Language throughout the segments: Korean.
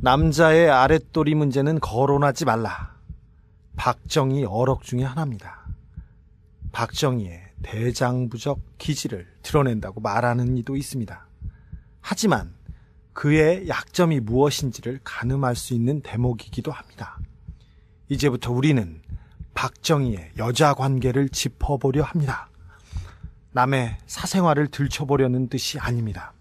남자의 아랫도리 문제는 거론하지 말라. 박정희 어록 중의 하나입니다. 박정희의 대장부적 기질을 드러낸다고 말하는 이도 있습니다. 하지만 그의 약점이 무엇인지를 가늠할 수 있는 대목이기도 합니다. 이제부터 우리는 박정희의 여자 관계를 짚어보려 합니다. 남의 사생활을 들춰보려는 뜻이 아닙니다.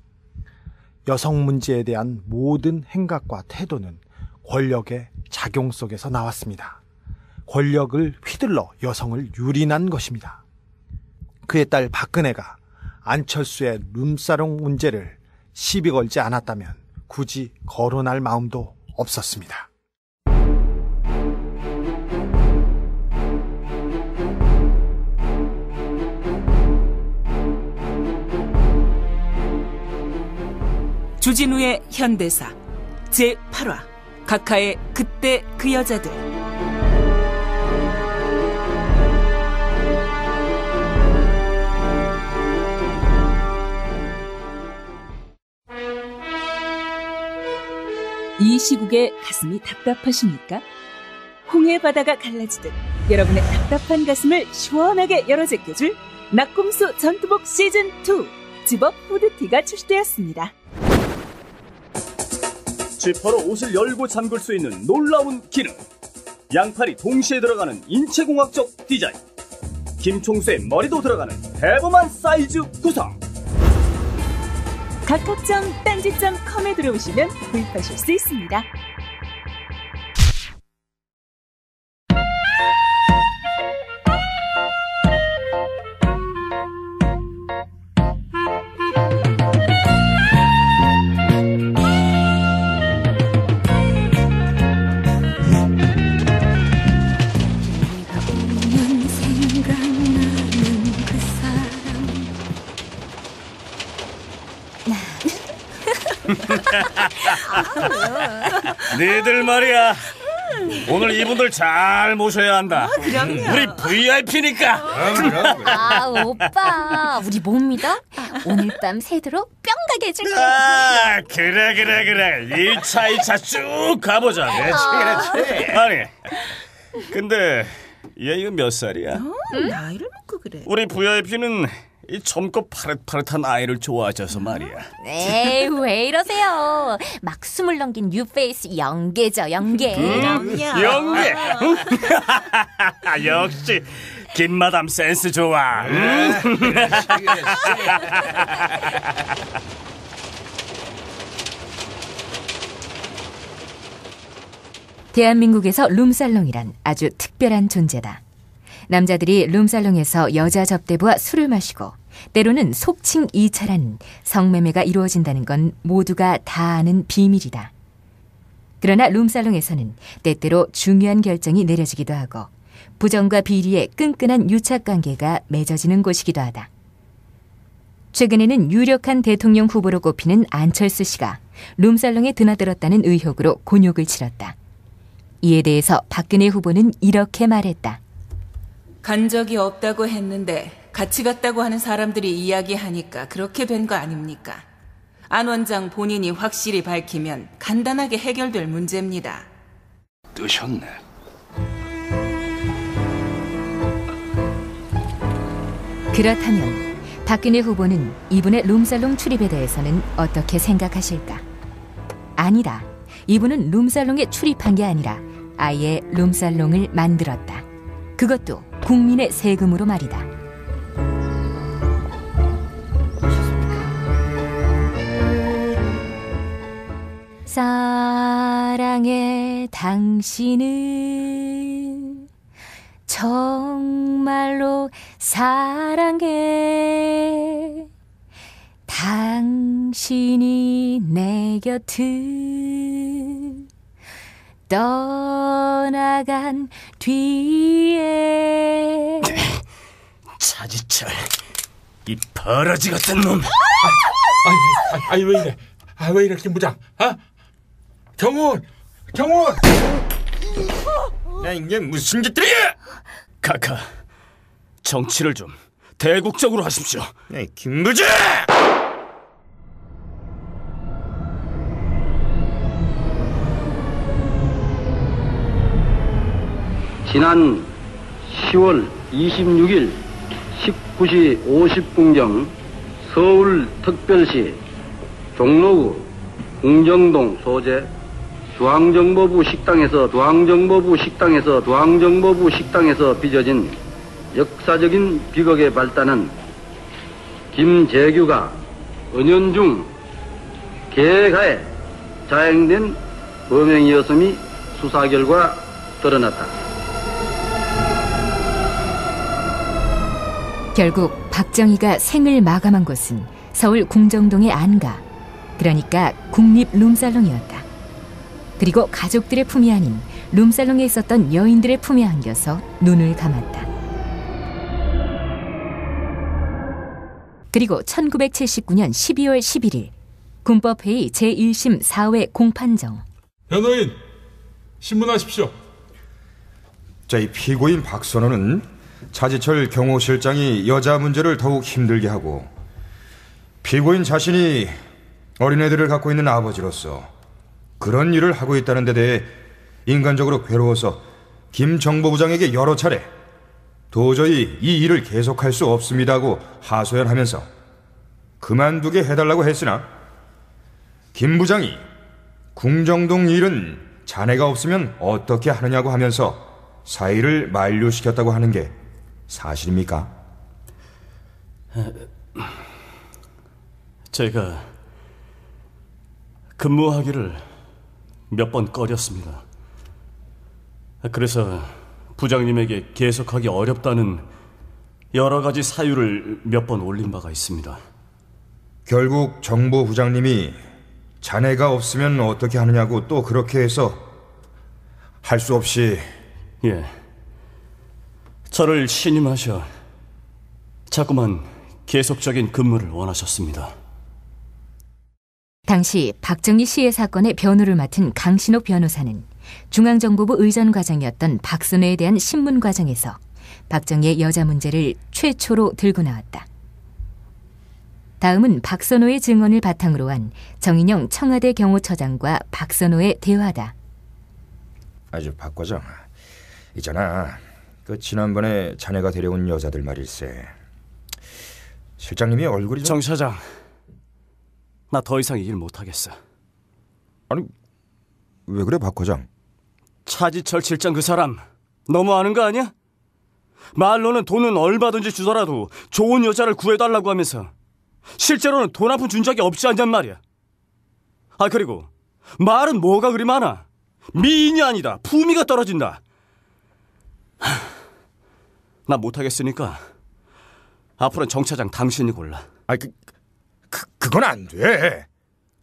여성 문제에 대한 모든 행각과 태도는 권력의 작용 속에서 나왔습니다. 권력을 휘둘러 여성을 유린한 것입니다. 그의 딸 박근혜가 안철수의 룸사롱 문제를 시비 걸지 않았다면 굳이 거론할 마음도 없었습니다. 주진우의 현대사 제8화 각하의 그때 그 여자들 이 시국에 가슴이 답답하십니까? 홍해 바다가 갈라지듯 여러분의 답답한 가슴을 시원하게 열어 제껴줄 낙곰수 전투복 시즌2 집업 후드티가 출시되었습니다. 지퍼로 옷을 열고 잠글 수 있는 놀라운 기능. 양팔이 동시에 들어가는 인체공학적 디자인. 김총수의 머리도 들어가는 대범한 사이즈 구성. 각각점 딴지점 컴에 들어오시면 구입하실 수 있습니다. 니들 말이야. 오늘 이분들 잘 모셔야 한다. 그럼요. 우리 VIP니까. 아, 오빠. 우리 못 믿어? 오늘 밤 새도로 뿅 가게 해줄게. 아, 그래, 그래, 그래. 1차, 2차 쭉 가보자. 그렇지, 그렇지. 아니, 근데 얘 이거 몇 살이야? 나이를 먹고 그래. 우리 VIP는 이 젊고 파릇파릇한 아이를 좋아하셔서 말이야. 에이, 왜 이러세요? 막 숨을 넘긴 뉴페이스 영계죠, 영계. 그럼요. 영계. 역시 김마담 센스 좋아. 응? 대한민국에서 룸살롱이란 아주 특별한 존재다. 남자들이 룸살롱에서 여자 접대부와 술을 마시고 때로는 속칭 2차라는 성매매가 이루어진다는 건 모두가 다 아는 비밀이다. 그러나 룸살롱에서는 때때로 중요한 결정이 내려지기도 하고 부정과 비리의 끈끈한 유착 관계가 맺어지는 곳이기도 하다. 최근에는 유력한 대통령 후보로 꼽히는 안철수 씨가 룸살롱에 드나들었다는 의혹으로 곤욕을 치렀다. 이에 대해서 박근혜 후보는 이렇게 말했다. 간 적이 없다고 했는데 같이 갔다고 하는 사람들이 이야기하니까 그렇게 된 거 아닙니까? 안 원장 본인이 확실히 밝히면 간단하게 해결될 문제입니다. 뜨셨네. 그렇다면 박근혜 후보는 이분의 룸살롱 출입에 대해서는 어떻게 생각하실까? 아니다. 이분은 룸살롱에 출입한 게 아니라 아예 룸살롱을 만들었다. 그것도 국민의 세금으로 말이다. 사랑해 당신을 정말로 사랑해 당신이 내 곁을 떠나간 뒤에 차지철, 이 버러지 같은 놈. 아니, 아니 왜 이래? 아, 왜 이렇게 무장? 아? 경훈! 경훈! 야, 이게 무슨 짓들이야? 카카, 정치를 좀 대국적으로 하십시오. 김부장! 지난 10월 26일 19시 50분경 서울특별시 종로구 궁정동 소재 중앙정보부 식당에서 중앙정보부 식당에서 중앙정보부 식당에서 빚어진 역사적인 비극의 발단은 김재규가 은연중 계획하에 자행된 범행이었음이 수사 결과 드러났다. 결국 박정희가 생을 마감한 곳은 서울 궁정동의 안가, 그러니까 국립 룸살롱이었다. 그리고 가족들의 품이 아닌 룸살롱에 있었던 여인들의 품에 안겨서 눈을 감았다. 그리고 1979년 12월 11일 군법회의 제1심 4회 공판정 변호인 신문하십시오. 자, 이 피고인 박선호는 차지철 경호실장이 여자 문제를 더욱 힘들게 하고 피고인 자신이 어린애들을 갖고 있는 아버지로서 그런 일을 하고 있다는 데 대해 인간적으로 괴로워서 김 정보부장에게 여러 차례 도저히 이 일을 계속할 수 없습니다고 하소연하면서 그만두게 해달라고 했으나 김 부장이 궁정동 일은 자네가 없으면 어떻게 하느냐고 하면서 사의를 만류시켰다고 하는 게 사실입니까? 제가 근무하기를 몇 번 꺼렸습니다. 그래서 부장님에게 계속하기 어렵다는 여러 가지 사유를 몇 번 올린 바가 있습니다. 결국 정보 부장님이 자네가 없으면 어떻게 하느냐고 또 그렇게 해서 할 수 없이 예. 저를 신임하셔 자꾸만 계속적인 근무를 원하셨습니다. 당시 박정희 씨의 사건의 변호를 맡은 강신옥 변호사는 중앙정보부 의전과장이었던 박선호에 대한 신문 과정에서 박정희의 여자 문제를 최초로 들고 나왔다. 다음은 박선호의 증언을 바탕으로 한 정인영 청와대 경호처장과 박선호의 대화다. 아주 박 과장 있잖아 그 지난번에 자네가 데려온 여자들 말일세 실장님이 얼굴이 좀... 정 차장, 나 더 이상 이 일 못하겠어. 아니 왜 그래 박 과장 차지철 실장 그 사람 너무 아는 거 아니야? 말로는 돈은 얼마든지 주더라도 좋은 여자를 구해달라고 하면서 실제로는 돈 한 푼 준 적이 없지 않냔 말이야. 아 그리고 말은 뭐가 그리 많아? 미인이 아니다. 품위가 떨어진다. 하, 나 못하겠으니까 앞으로는 정 차장 당신이 골라. 아 그, 그 그건 안 돼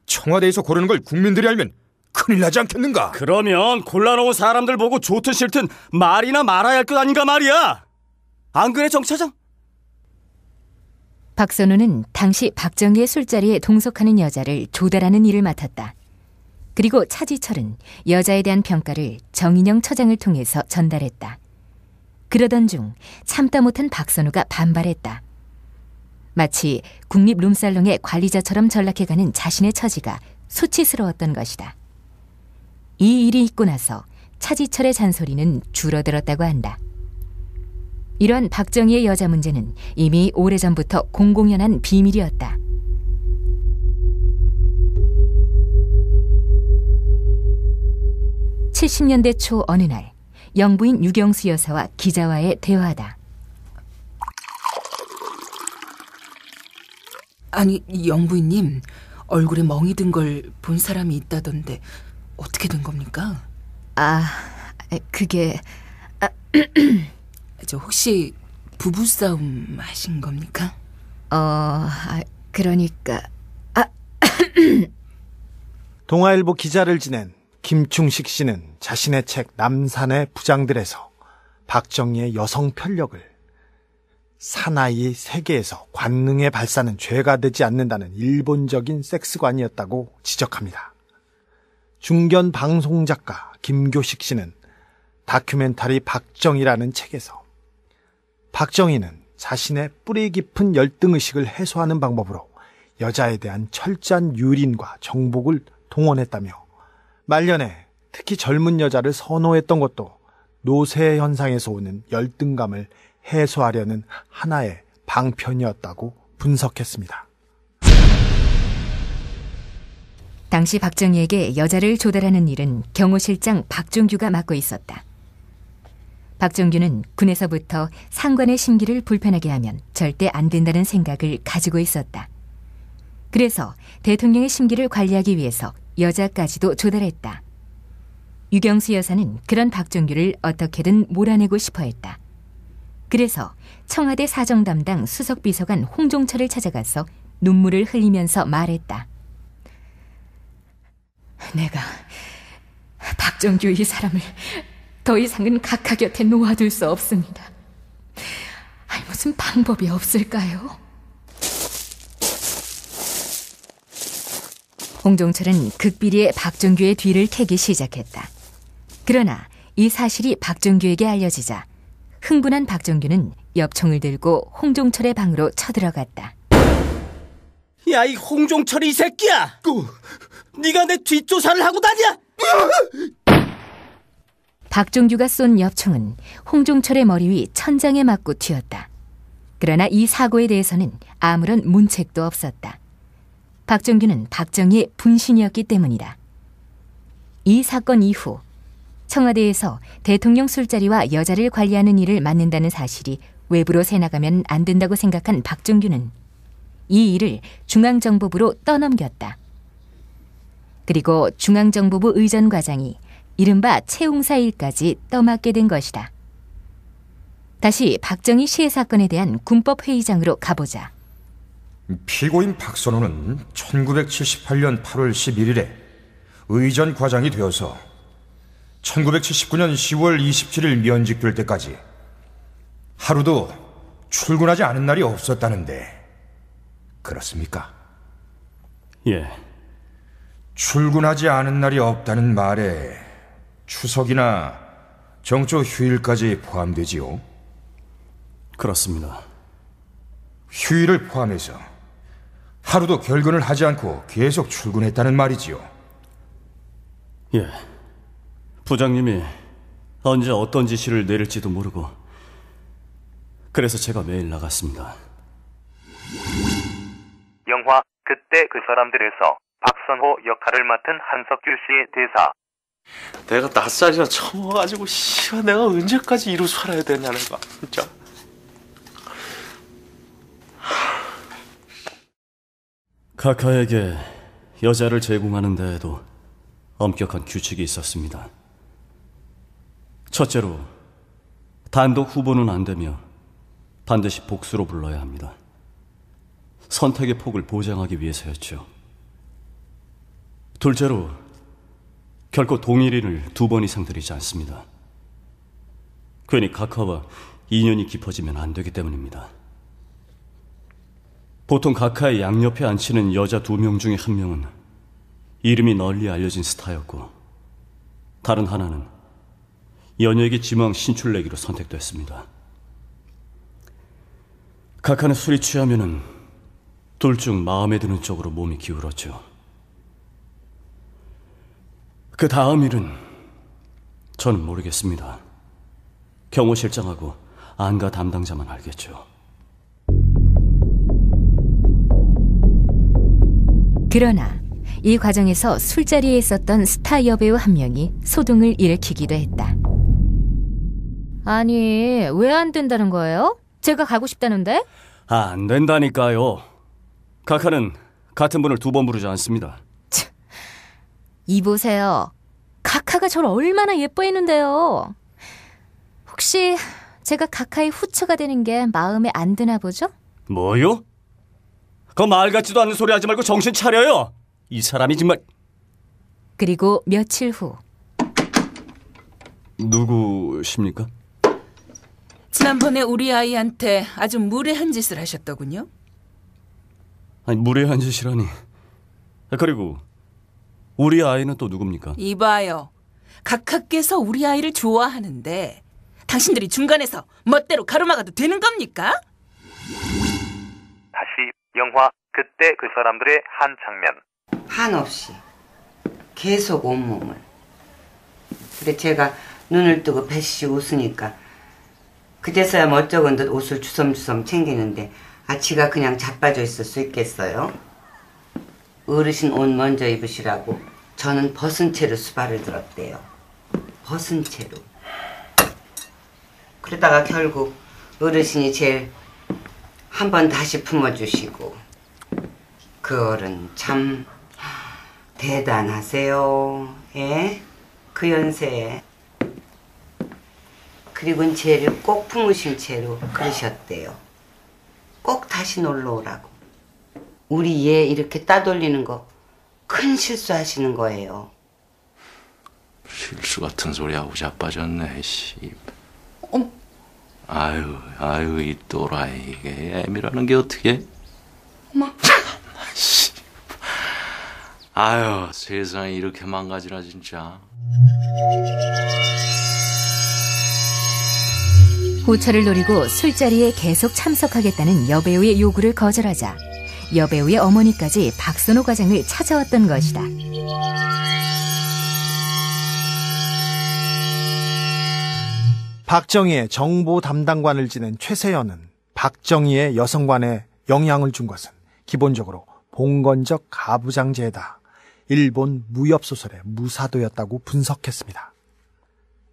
청와대에서 고르는 걸 국민들이 알면 큰일 나지 않겠는가 그러면 골라놓은 사람들 보고 좋든 싫든 말이나 말아야 할 것 아닌가 말이야. 안 그래 정 차장? 박선우는 당시 박정희의 술자리에 동석하는 여자를 조달하는 일을 맡았다. 그리고 차지철은 여자에 대한 평가를 정인영 처장을 통해서 전달했다. 그러던 중 참다 못한 박선우가 반발했다. 마치 국립 룸살롱의 관리자처럼 전락해가는 자신의 처지가 수치스러웠던 것이다. 이 일이 있고 나서 차지철의 잔소리는 줄어들었다고 한다. 이런 박정희의 여자 문제는 이미 오래전부터 공공연한 비밀이었다. (70년대) 초 어느 날 영부인 유경수 여사와 기자와의 대화다. 아니 영부인님 얼굴에 멍이 든 걸 본 사람이 있다던데 어떻게 된 겁니까? 아, 그게 아, 저 혹시 부부싸움 하신 겁니까? 어, 아, 그러니까 아, 동아일보 기자를 지낸 김충식 씨는 자신의 책 남산의 부장들에서 박정희의 여성 편력을 사나이 세계에서 관능의 발사는 죄가 되지 않는다는 일본적인 섹스관이었다고 지적합니다. 중견 방송 작가 김교식 씨는 다큐멘터리 박정희라는 책에서 박정희는 자신의 뿌리 깊은 열등의식을 해소하는 방법으로 여자에 대한 철저한 유린과 정복을 동원했다며 말년에 특히 젊은 여자를 선호했던 것도 노쇠 현상에서 오는 열등감을 해소하려는 하나의 방편이었다고 분석했습니다. 당시 박정희에게 여자를 조달하는 일은 경호실장 박종규가 맡고 있었다. 박종규는 군에서부터 상관의 심기를 불편하게 하면 절대 안 된다는 생각을 가지고 있었다. 그래서 대통령의 심기를 관리하기 위해서 여자까지도 조달했다. 유경수 여사는 그런 박종규를 어떻게든 몰아내고 싶어 했다. 그래서 청와대 사정 담당 수석 비서관 홍종철을 찾아가서 눈물을 흘리면서 말했다. 내가 박정규 이 사람을 더 이상은 각하 곁에 놓아둘 수 없습니다. 아니, 무슨 방법이 없을까요? 홍종철은 극비리에 박정규의 뒤를 캐기 시작했다. 그러나 이 사실이 박정규에게 알려지자 흥분한 박정규는 엽총을 들고 홍종철의 방으로 쳐들어갔다. 야, 이 홍종철이 이 새끼야! 네가 내 뒷조사를 하고 다냐? 박종규가 쏜 엽총은 홍종철의 머리 위 천장에 맞고 튀었다. 그러나 이 사고에 대해서는 아무런 문책도 없었다. 박종규는 박정희의 분신이었기 때문이다. 이 사건 이후 청와대에서 대통령 술자리와 여자를 관리하는 일을 맡는다는 사실이 외부로 새나가면 안 된다고 생각한 박종규는 이 일을 중앙정보부로 떠넘겼다. 그리고 중앙정보부 의전과장이 이른바 채용사 일까지 떠맡게 된 것이다. 다시 박정희 시해 사건에 대한 군법회의장으로 가보자. 피고인 박선호는 1978년 8월 11일에 의전 과장이 되어서 1979년 10월 27일 면직될 때까지 하루도 출근하지 않은 날이 없었다는데 그렇습니까? 예. 출근하지 않은 날이 없다는 말에 추석이나 정초 휴일까지 포함되지요. 그렇습니다. 휴일을 포함해서 하루도 결근을 하지 않고 계속 출근했다는 말이지요. 예. 부장님이 언제 어떤 지시를 내릴지도 모르고 그래서 제가 매일 나갔습니다. 영화 그때 그 사람들에서 박선호 역할을 맡은 한석규 씨 대사. 내가 낯살이나 처먹어가지고 씨 내가 언제까지 이루 살아야 되냐 내가 진짜. 카카에게 여자를 제공하는 데에도 엄격한 규칙이 있었습니다. 첫째로 단독 후보는 안 되며 반드시 복수로 불러야 합니다. 선택의 폭을 보장하기 위해서였죠. 둘째로 결코 동일인을 두 번 이상 들이지 않습니다. 괜히 카카와 인연이 깊어지면 안 되기 때문입니다. 보통 각하의 양옆에 앉히는 여자 두 명 중에 한 명은 이름이 널리 알려진 스타였고 다른 하나는 연예계 지망 신출내기로 선택됐습니다. 각하는 술이 취하면은 둘 중 마음에 드는 쪽으로 몸이 기울었죠. 그 다음 일은 저는 모르겠습니다. 경호실장하고 안가 담당자만 알겠죠. 그러나 이 과정에서 술자리에 있었던 스타 여배우 한 명이 소동을 일으키기도 했다. 아니, 왜 안 된다는 거예요? 제가 가고 싶다는데? 아, 안 된다니까요. 카카는 같은 분을 두 번 부르지 않습니다. 이보세요. 카카가 저를 얼마나 예뻐했는데요. 혹시 제가 카카의 후처가 되는 게 마음에 안 드나 보죠? 뭐요? 그 말 같지도 않은 소리 하지 말고 정신 차려요. 이 사람이 정말 그리고 며칠 후 누구십니까? 지난번에 우리 아이한테 아주 무례한 짓을 하셨더군요. 아니 무례한 짓이라니. 그리고 우리 아이는 또 누굽니까? 이봐요. 각하께서 우리 아이를 좋아하는데 당신들이 중간에서 멋대로 가로막아도 되는 겁니까? 영화 그때 그 사람들의 한 장면. 한없이 계속 온몸을. 근데 제가 눈을 뜨고 배시 웃으니까 그제서야 멋쩍은 듯 옷을 주섬주섬 챙기는데 아치가 그냥 자빠져 있을 수 있겠어요? 어르신 옷 먼저 입으시라고 저는 벗은 채로 수발을 들었대요. 벗은 채로. 그러다가 결국 어르신이 제일 한번 다시 품어주시고 그 어른 참 대단하세요. 예? 그 연세에. 그리고는 쟤를 꼭 품으신 채로 그러셨대요. 꼭 다시 놀러 오라고. 우리 얘 이렇게 따돌리는 거 큰 실수하시는 거예요. 실수 같은 소리 하고 자빠졌네, 씨. 아유, 아유, 이 또라이. 이게 애미라는 게 어떻게? 엄마. 씨. 아유, 세상이 이렇게 망가지나, 진짜. 호철을 노리고 술자리에 계속 참석하겠다는 여배우의 요구를 거절하자 여배우의 어머니까지 박선호 과장을 찾아왔던 것이다. 박정희의 정보 담당관을 지낸 최세연은 박정희의 여성관에 영향을 준 것은 기본적으로 봉건적 가부장제다. 일본 무협소설의 무사도였다고 분석했습니다.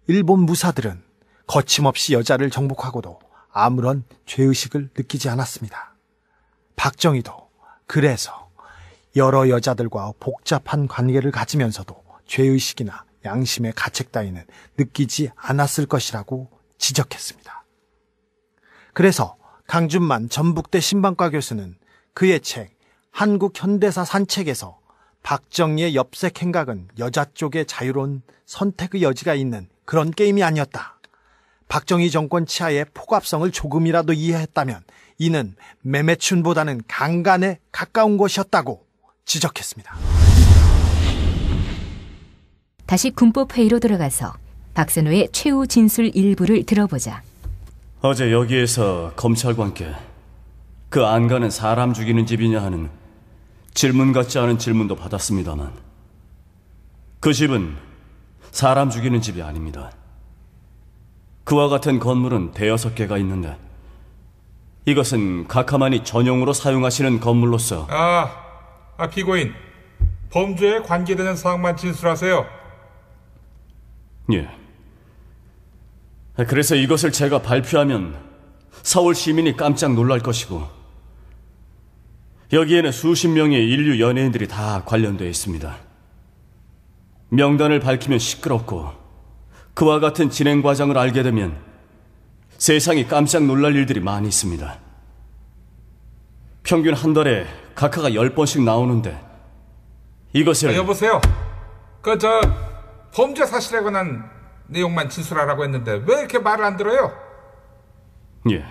일본 무사들은 거침없이 여자를 정복하고도 아무런 죄의식을 느끼지 않았습니다. 박정희도 그래서 여러 여자들과 복잡한 관계를 가지면서도 죄의식이나 양심의 가책 따위는 느끼지 않았을 것이라고 지적했습니다. 그래서 강준만 전북대 신방과 교수는 그의 책 한국 현대사 산책에서 박정희의 엽색 행각은 여자 쪽의 자유로운 선택의 여지가 있는 그런 게임이 아니었다. 박정희 정권 치하의 폭압성을 조금이라도 이해했다면 이는 매매춘보다는 강간에 가까운 것이었다고 지적했습니다. 다시 군법 회의로 들어가서 박선호의 최후 진술 일부를 들어보자. 어제 여기에서 검찰관께 그 안가는 사람 죽이는 집이냐 하는 질문 같지 않은 질문도 받았습니다만 그 집은 사람 죽이는 집이 아닙니다. 그와 같은 건물은 대여섯 개가 있는데 이것은 각하만이 전용으로 사용하시는 건물로서 아, 아 피고인 범죄에 관계되는 사항만 진술하세요. 예. 그래서 이것을 제가 발표하면 서울 시민이 깜짝 놀랄 것이고 여기에는 수십 명의 인류 연예인들이 다 관련되어 있습니다. 명단을 밝히면 시끄럽고 그와 같은 진행 과정을 알게 되면 세상이 깜짝 놀랄 일들이 많이 있습니다. 평균 한 달에 각하가 10번씩 나오는데 이것을 아, 여보세요. 그저 범죄 사실에 관한 내용만 진술하라고 했는데 왜 이렇게 말을 안 들어요? 예.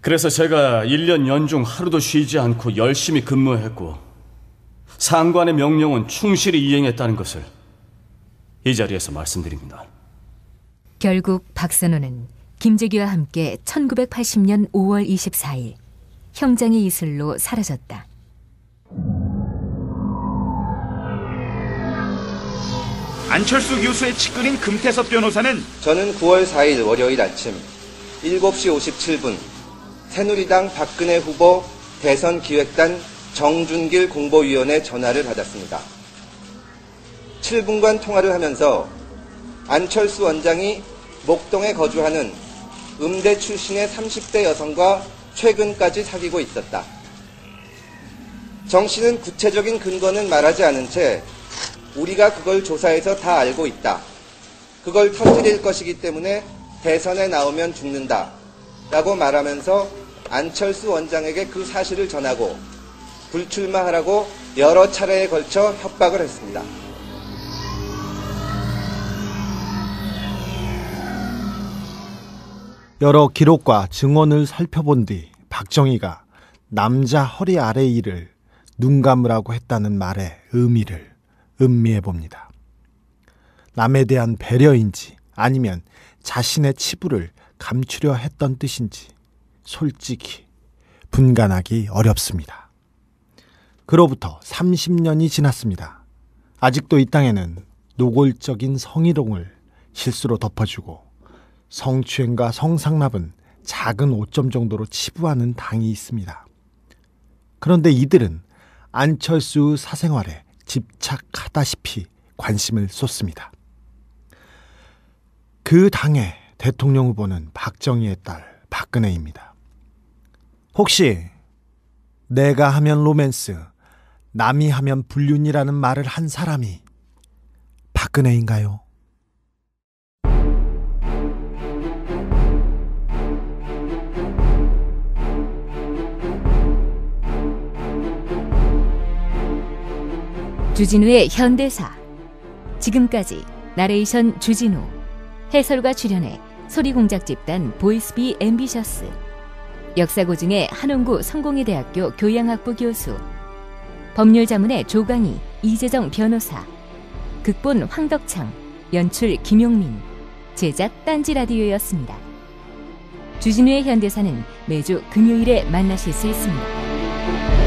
그래서 제가 1년 연중 하루도 쉬지 않고 열심히 근무했고 상관의 명령은 충실히 이행했다는 것을 이 자리에서 말씀드립니다. 결국 박선호는 김재규와 함께 1980년 5월 24일 형장의 이슬로 사라졌다. 안철수 교수의 측근인 금태섭 변호사는 저는 9월 4일 월요일 아침 7시 57분 새누리당 박근혜 후보 대선 기획단 정준길 공보위원회 전화를 받았습니다. 7분간 통화를 하면서 안철수 원장이 목동에 거주하는 음대 출신의 30대 여성과 최근까지 사귀고 있었다. 정 씨는 구체적인 근거는 말하지 않은 채 우리가 그걸 조사해서 다 알고 있다. 그걸 터뜨릴 것이기 때문에 대선에 나오면 죽는다. 라고 말하면서 안철수 원장에게 그 사실을 전하고 불출마하라고 여러 차례에 걸쳐 협박을 했습니다. 여러 기록과 증언을 살펴본 뒤 박정희가 남자 허리 아래 일을 눈 감으라고 했다는 말의 의미를 음미해 봅니다. 남에 대한 배려인지 아니면 자신의 치부를 감추려 했던 뜻인지 솔직히 분간하기 어렵습니다. 그로부터 30년이 지났습니다. 아직도 이 땅에는 노골적인 성희롱을 실수로 덮어주고 성추행과 성상납은 작은 오점 정도로 치부하는 당이 있습니다. 그런데 이들은 안철수 사생활에 집착하다시피 관심을 쏟습니다. 그 당의 대통령 후보는 박정희의 딸 박근혜입니다. 혹시 내가 하면 로맨스, 남이 하면 불륜이라는 말을 한 사람이 박근혜인가요? 주진우의 현대사. 지금까지 나레이션 주진우, 해설과 출연해 소리공작 집단 보이스비 앰비셔스, 역사고증의 한원구 성공회대학교 교양학부 교수, 법률자문의 조강희, 이재정 변호사, 극본 황덕창, 연출 김용민, 제작 딴지라디오였습니다. 주진우의 현대사는 매주 금요일에 만나실 수 있습니다.